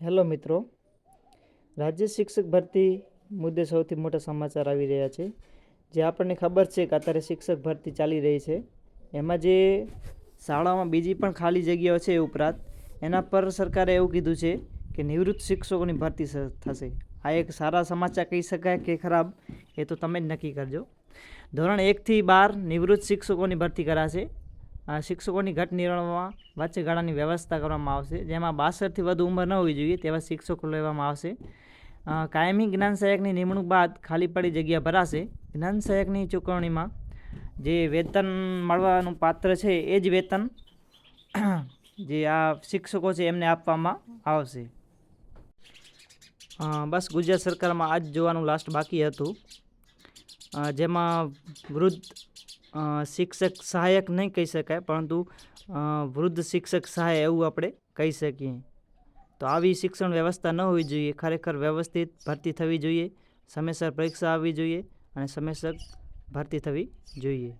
Hello મિત્રો. રાજ્ય શિક્ષક ભરતી મુદ્દે સૌથી મોટા સમાચાર આવી રહ્યા છે. જે આપણને ખબર છે કે અત્યારે શિક્ષક ભરતી ચાલી રહી છે. એમાં જે શાળામાં બીજી પણ ખાલી જગ્યાઓ છે એ ઉપરાંત એના પર સરકારે એવું કીધું છે કે નિવૃત્ત શિક્ષકોની ભરતી થશે. આ એક સારા સમાચાર કહી શકાય કે ખરાબ, એ તો તમે જ નક્કી કરજો. ધોરણ એકથી બાર નિવૃત્ત શિક્ષકોની ભરતી કરાશે. શિક્ષકોની ઘટ નિર્ણયમાં વચ્ચેગાળાની વ્યવસ્થા કરવામાં આવશે, જેમાં બાસઠથી વધુ ઉંમર ન હોવી જોઈએ તેવા શિક્ષકો લેવામાં આવશે. કાયમી જ્ઞાન સહાયકની નિમણૂક બાદ ખાલી પડી જગ્યા ભરાશે. જ્ઞાન સહાયકની ચૂકવણીમાં જે વેતન મળવાનું પાત્ર છે, એ જ વેતન જે આ શિક્ષકો છે, એમને આપવામાં આવશે. બસ ગુજરાત સરકારમાં આ જ જોવાનું લાસ્ટ બાકી હતું. જેમાં વૃદ્ધ શિક્ષક સહાયક નહીં કહી શકાય, પરંતુ વૃદ્ધ શિક્ષક સહાય એવું આપણે કહી શકીએ. તો આવી શિક્ષણ વ્યવસ્થા ન હોવી જોઈએ. ખરેખર વ્યવસ્થિત ભરતી થવી જોઈએ. સમયસર પરીક્ષા આવવી જોઈએ અને સમયસર ભરતી થવી જોઈએ.